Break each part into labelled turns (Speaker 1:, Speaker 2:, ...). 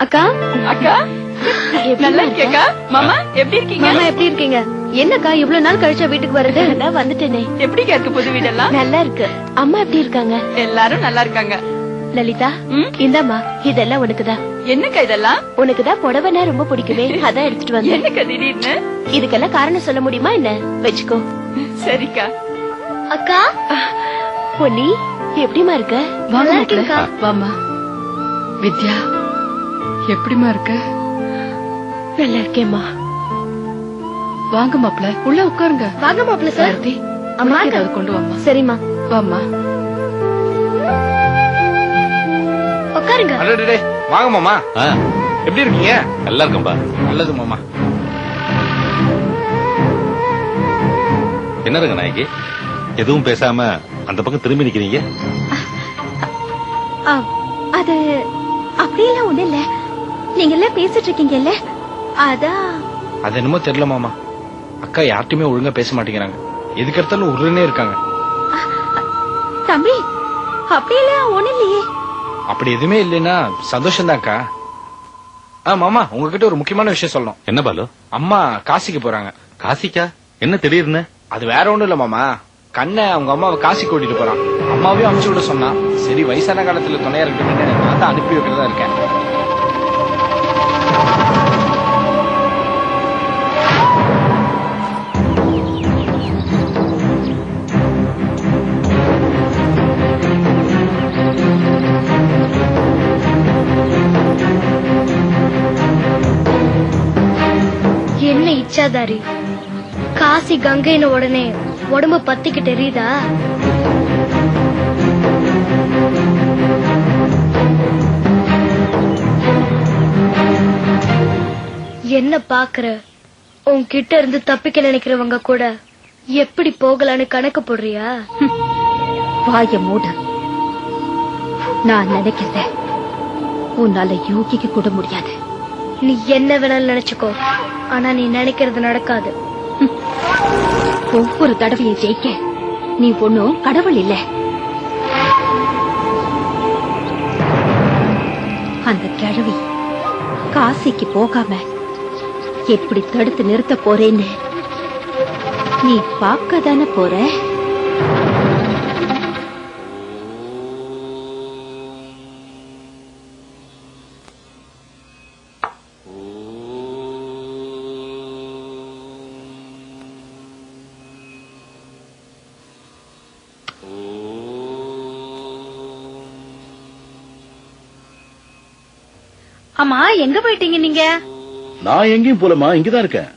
Speaker 1: அக்கா?
Speaker 2: அக்கா? நல்லா இருக்கேக்கா. மாமா எப்படி இருக்கீங்க?
Speaker 1: மாமா எப்படி இருக்கீங்க? என்னக்கா இவ்வளவு நாள் கழிச்சா வீட்டுக்கு வருது நான் வந்துட்டேனே.
Speaker 2: எப்படிக்கா இருக்கு புது வீடெல்லாம்?
Speaker 1: நல்லா இருக்கு. அம்மா எப்படி இருக்காங்க?
Speaker 2: எல்லாரும் நல்லா இருக்காங்க.
Speaker 1: லலிதா
Speaker 2: ம்?
Speaker 1: இந்தாம்மா இதெல்லாம் உனக்குதான்.
Speaker 2: என்னக்கா இதெல்லாம்?
Speaker 1: உனக்குதான் புடவைனா ரொம்ப பிடிக்குமே அதான் எடுத்துட்டு வந்தேன்.
Speaker 2: என்னக்கா திடீர்னு?
Speaker 1: இதுக்கெல்லாம் காரணம் சொல்ல முடியுமா என்ன? வச்சுக்கோ.
Speaker 2: சரிக்கா.
Speaker 1: அக்கா பொன்னி எப்படிமா இருக்க? நல்லா இருக்கேன்க்கா.
Speaker 2: வாமா வித்யா எப்படிமா இருக்க?
Speaker 1: நல்லா இருக்கேம்மா.
Speaker 2: வாங்க மாப்ள உள்ள உட்காருங்க.
Speaker 1: வாங்க மாப்பிள்ள சார். அம்மா
Speaker 2: ஏதாவது கொண்டு வாமா
Speaker 1: சரிம்மா.
Speaker 2: வாமா
Speaker 1: உட்காருங்க.
Speaker 3: அடடே வாங்க மாமா. எப்படி இருக்கீங்க?
Speaker 4: நல்லா இருக்கேன்பா.
Speaker 3: நல்லது மாமா.
Speaker 4: என்ன இருங்க நாயகி? எதுவும் பேசாம அந்த பக்கம் திரும்பி நிக்கிறீங்க?
Speaker 1: ஆ, அது அப்படியெல்லாம் ஒண்ணு இல்ல. நீங்க எல்லாம் பேசிட்டு இருக்கீங்கல்ல? அதான்
Speaker 3: அது என்னமோ தெரியல மாமா. அக்கா யார்ட்டையுமே ஒழுங்கா பேச மாட்டேங்கிறாங்க. எதுக்கு எடுத்தாலும் உருன்னே இருக்காங்க
Speaker 1: தம்பி அப்படியெல்லாம் ஒண்ணு இல்லையே.
Speaker 3: அப்படி எதுவுமே இல்லைன்னா சந்தோஷம் அக்கா ஆ மாமா உங்ககிட்ட ஒரு முக்கியமான விஷயம் சொல்லணும்.
Speaker 4: என்ன பாலு?
Speaker 3: அம்மா காசிக்கு போறாங்க.
Speaker 4: காசிக்கா? என்ன திடீர்னு?
Speaker 3: அது வேற ஒண்ணும் இல்ல மாமா. கண்ணை அவங்க அம்மாவை காசி கூட்டிட்டு போறான். அம்மாவையும் அனுப்பிச்சு விட சொன்னா சரி வயசான காலத்துல துணையா இருக்கணும்னு நான் தான் அனுப்பி வைக்கிறதா இருக்கேன்.
Speaker 5: என்ன இச்சாதாரி? காசி கங்கைன்னு உடனே உடம்பு பத்திக்கிட்டு எரியுதா? என்ன பாக்குற? உன்கிட்ட இருந்து தப்பிக்க நினைக்கிறவங்க கூட எப்படி போகலான்னு கணக்கு போடுறியா?
Speaker 1: வாய மூடு. நான் நினைக்கிறத உன்னால யோகிக்க கூட முடியாது.
Speaker 5: நீ என்ன வேணாலும் நினைச்சுக்கோ. ஆனா நீ நினைக்கிறது நடக்காது.
Speaker 1: ஒவ்வொரு தடவையும் ஜெயிக்க நீ ஒண்ணும் கடவுள் இல்ல. அந்த கிழவி காசிக்கு போகாம எப்படி தடுத்து நிறுத்த போறேன்னு நீ பார்க்க தானே போற?
Speaker 5: ஆமா எங்க போயிட்டீங்க நீங்க?
Speaker 6: நான் எங்கேயும் போலமா இங்கதான் இருக்கேன்.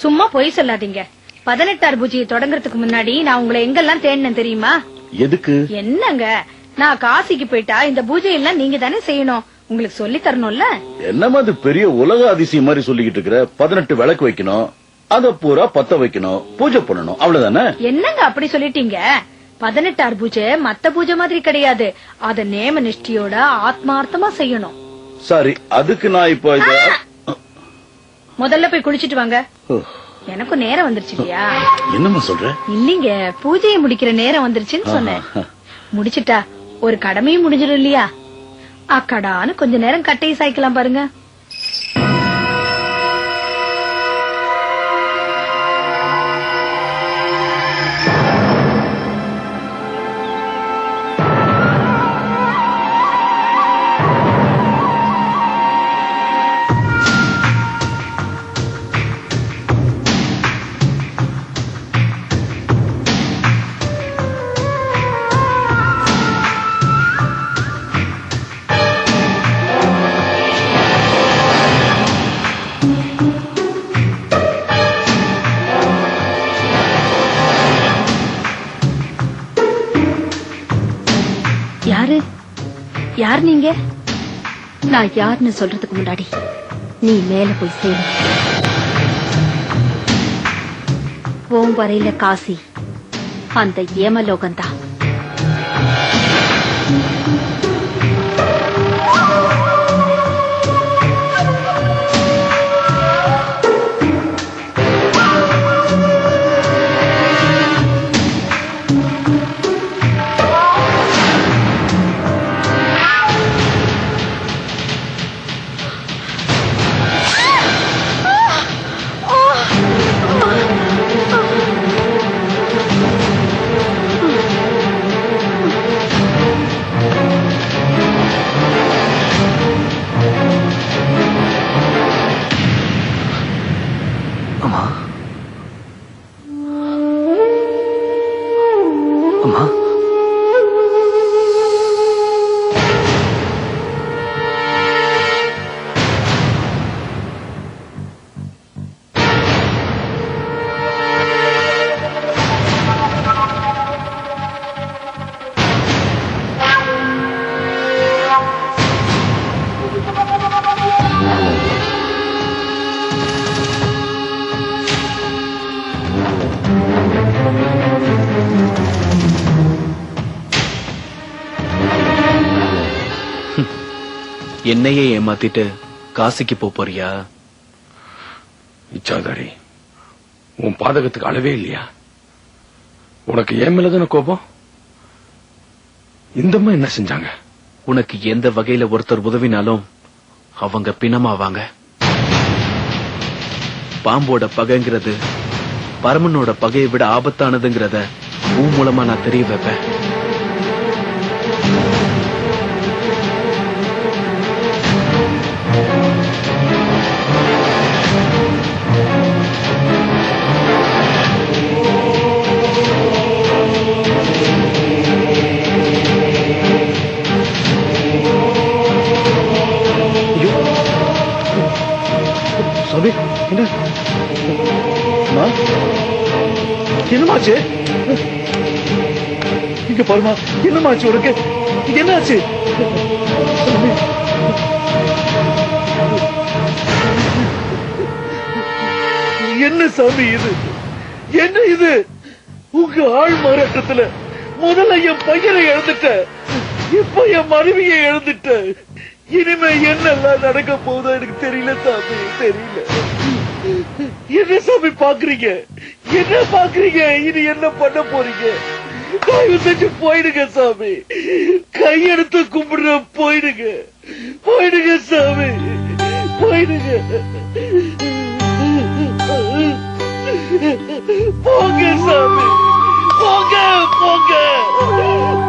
Speaker 5: சும்மா பொய் சொல்லாதீங்க. பதினெட்டாறு பூஜையை தொடங்குறதுக்கு முன்னாடி நான் உங்களை எங்கெல்லாம் தேடினேன் தெரியுமா?
Speaker 6: எதுக்கு?
Speaker 5: என்னங்க? நான் காசிக்கு போயிட்டா இந்த பூஜை எல்லாம் நீங்க தானே செய்யணும். உங்களுக்கு சொல்லி தரணும்ல?
Speaker 6: என்னமா அது பெரிய உலக அதிசயம் மாதிரி சொல்லிக்கிட்டு இருக்கிற? பதினெட்டு விளக்கு வைக்கணும் அத பூரா பத்த வைக்கணும் பூஜை பண்ணணும் அவ்வளவுதானே?
Speaker 5: என்னங்க அப்படி சொல்லிட்டீங்க? பதினெட்டாறு பூஜை மத்த பூஜை மாதிரி கிடையாது. அத நேம நிஷ்டையோட ஆத்மார்த்தமா செய்யணும்.
Speaker 6: சரி அதுக்கு நான் இப்போ இத
Speaker 5: முதல்ல போய் குளிச்சிட்டு வாங்க. எனக்கும் நேரம் வந்துருச்சு இல்லையா?
Speaker 6: என்னம்மா சொல்ற?
Speaker 5: இல்லீங்க பூஜையை முடிக்கிற நேரம் வந்துருச்சுன்னு சொன்னேன். முடிச்சிட்டா ஒரு கடமையும் முடிஞ்சிடும் இல்லையா? அக்கடான்னு கொஞ்ச நேரம் கட்டையை சாய்க்கலாம் பாருங்க.
Speaker 1: யார் நீங்க? நான் யாருன்னு சொல்றதுக்கு முன்னாடி நீ மேல போய் சேரு. ஓம் வரையில காசி அந்த ஏமலோகம்தான்
Speaker 7: என்னையே ஏமாத்திட்டு காசிக்கு போறியா?
Speaker 8: இச்சாதாரி உன் பாதகத்துக்கு அளவே இல்லையா? உனக்கு ஏன் மேலதான கோபம்? இந்தம்மா என்ன செஞ்சாங்க?
Speaker 7: உனக்கு எந்த வகையில ஒருத்தர் உதவினாலும் அவங்க பிணமாவாங்க. பாம்போட பகைங்கிறது பரமனோட பகையை விட ஆபத்தானதுங்கிறத உன் மூலமா நான் தெரிய வைப்பேன்.
Speaker 6: என்ன என்னமாச்சு இங்க பாருமா என்னமாச்சு உனக்கு என்னாச்சு என்ன சாமி இது என்ன இது உங்க ஆள் மாறாட்டத்துல முதல்ல என் பையனை இழந்துட்ட இப்ப என் மனைவியை இழந்துட்ட இனிமே என்னெல்லாம் நடக்க போகுதோ எனக்கு தெரியல சாமி தெரியல என்ன சாமி பாக்குறீங்க? என்ன பாக்குறீங்க? இது என்ன பண்ண போறீங்க? தயவு செஞ்சு போயிடுங்க சாமி. கையெடுத்து கும்பிடுற போயிடுங்க. போயிடுங்க சாமி. போயிடுங்க. போங்க சாமி. போங்க போங்க.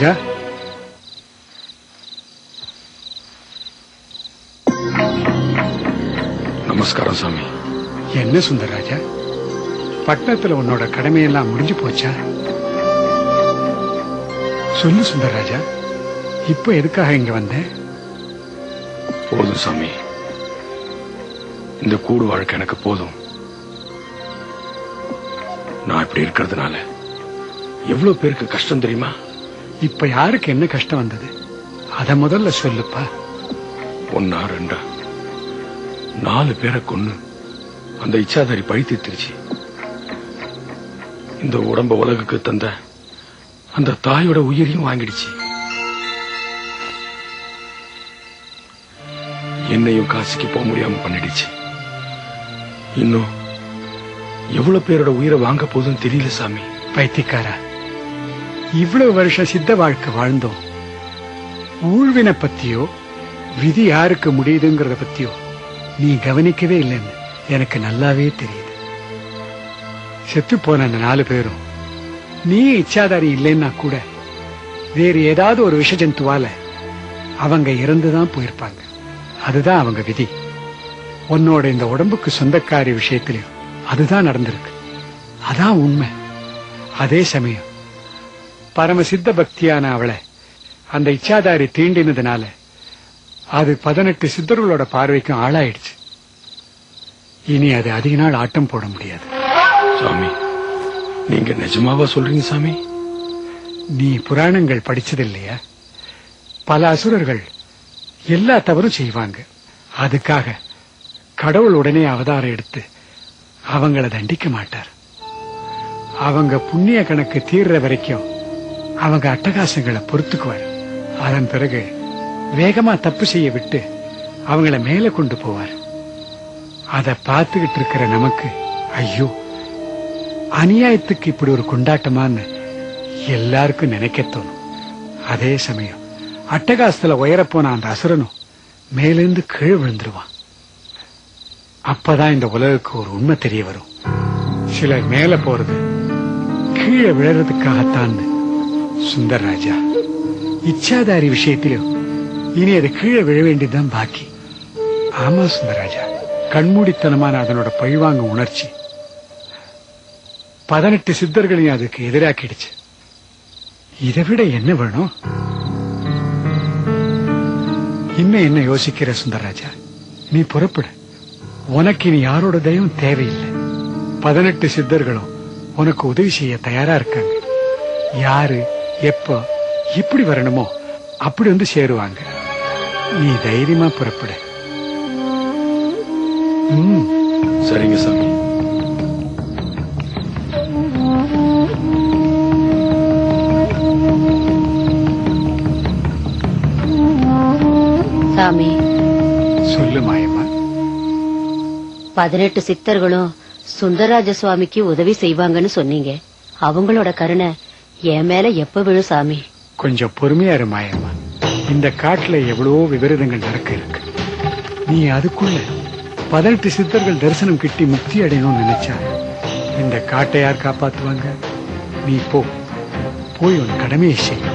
Speaker 9: ராஜா.
Speaker 8: நமஸ்காரம் சாமி.
Speaker 9: என்ன சுந்தர் ராஜா? பட்டணத்துல உன்னோட கடமையெல்லாம் முடிஞ்சு போச்சா? சொல்லு சுந்தர் ராஜா இப்ப எதுக்காக இங்க வந்த?
Speaker 8: போதும் சாமி. இந்த கூடு வாழ்க்கை எனக்கு போதும். நான் இப்படி இருக்கிறதுனால எவ்வளவு பேருக்கு கஷ்டம் தெரியுமா?
Speaker 9: இப்ப யாருக்கு என்ன கஷ்டம் வந்தது? அத முதல்ல சொல்லுப்பா.
Speaker 8: ஒன்னா ரெண்டா. நாலு பேரை கொன்னு அந்த இச்சாதாரி பழி தீர்த்துருச்சு இந்த உடம்ப உலகுக்கு தந்த அந்த தாயோட உயிரையும் வாங்கிடுச்சு. என்னையும் காசிக்கு போக முடியாம பண்ணிடுச்சு. இன்னும் எவ்வளவு பேரோட உயிரை வாங்க போதுன்னு தெரியல சாமி.
Speaker 9: பைத்தியக்காரா? இவ்வளவு வருஷம் சித்த வாழ்க்கை வாழ்ந்தோம். ஊழ்வினை பத்தியோ விதி யாருக்கு முடியுதுங்கிறத பத்தியோ நீ கவனிக்கவே இல்லைன்னு எனக்கு நல்லாவே தெரியுது. செத்து போன அந்த நாலு பேரும் நீ இச்சாதாரி இல்லைன்னா கூட வேறு ஏதாவது ஒரு விஷ ஜந்துவால அவங்க இறந்துதான் போயிருப்பாங்க. அதுதான் அவங்க விதி. உன்னோட இந்த உடம்புக்கு சொந்தக்காரி விஷயத்திலையும் அதுதான் நடந்திருக்கு. அதான் உண்மை. அதே சமயம் பரமசித்த பக்தியான அவளை. அந்த இச்சாதாரி தீண்டினதுனால அது பதினெட்டு சித்தர்களோட பார்வைக்கும் ஆளாயிடுச்சு. இனி அது அதிக நாள் ஆட்டம் போட முடியாது.
Speaker 8: சாமி நீங்க நிஜமாவா சொல்றீங்க சாமி?
Speaker 9: நீ புராணங்கள் படிச்சது இல்லையா பல அசுரர்கள் எல்லா தவறும் செய்வாங்க. அதுக்காக கடவுள் உடனே அவதாரம் எடுத்து அவங்கள தண்டிக்க மாட்டார். அவங்க புண்ணிய கணக்கு தீர்ற வரைக்கும் அவங்க அட்டகாசங்களை பொறுத்துக்குவார். அதன் பிறகு வேகமா தப்பு செய்ய விட்டு அவங்கள மேல கொண்டு போவார். அதை பார்த்துக்கிட்டு இருக்கிற நமக்கு ஐயோ அநியாயத்துக்கு இப்படி ஒரு கொண்டாட்டமான்னு எல்லாருக்கும் நினைக்க தோணும். அதே சமயம் அட்டகாசத்துல உயரப்போன அந்த அசுரனும் மேலேருந்து கீழே விழுந்துருவான். அப்பதான் இந்த உலகுக்கு ஒரு உண்மை தெரிய வரும். சிலர் மேல போறது கீழே விழறதுக்காகத்தான் சுந்தர் ராஜா இச்சாதாரி விஷயத்திலும் இனி அது கீழே விழ வேண்டியதுதான் பாக்கி ஆமா சுந்தரராஜா கண்மூடித்தனமான அதனோட பழிவாங்க உணர்ச்சி பதினெட்டு சித்தர்களையும் அதுக்கு எதிராக்கிடுச்சு இதை விட என்ன வேணும் இன்னும் என்ன யோசிக்கிற சுந்தரராஜா நீ புறப்படு உனக்கு இனி யாரோட தயவும் தேவையில்லை பதினெட்டு சித்தர்களும் உனக்கு உதவி செய்ய தயாரா இருக்காங்க யாரு எப்போ எப்படி வரணுமோ அப்படி வந்து சேருவாங்க. நீ தைரியமா புறப்படு.
Speaker 8: சரிங்க சாமி
Speaker 10: சாமி.
Speaker 9: சொல்லு மாயம்மா.
Speaker 10: பதினெட்டு சித்தர்களும் சுந்தரராஜ சுவாமிக்கு உதவி செய்வாங்கன்னு சொன்னீங்க. அவங்களோட கருணை என் மேல எப்ப விழு சாமி?
Speaker 9: கொஞ்சம் பொறுமையா இரு மாயம்மா. இந்த காட்டுல எவ்வளவோ விபரீதங்கள் நடக்க இருக்கு. நீ அதுக்குள்ள பதினெட்டு சித்தர்கள் தரிசனம் கிட்டி முக்தி அடையணும்னு நினைச்சா இந்த காட்டை யார் காப்பாத்துவாங்க? நீ போ. போய் உன் கடமையை செய்.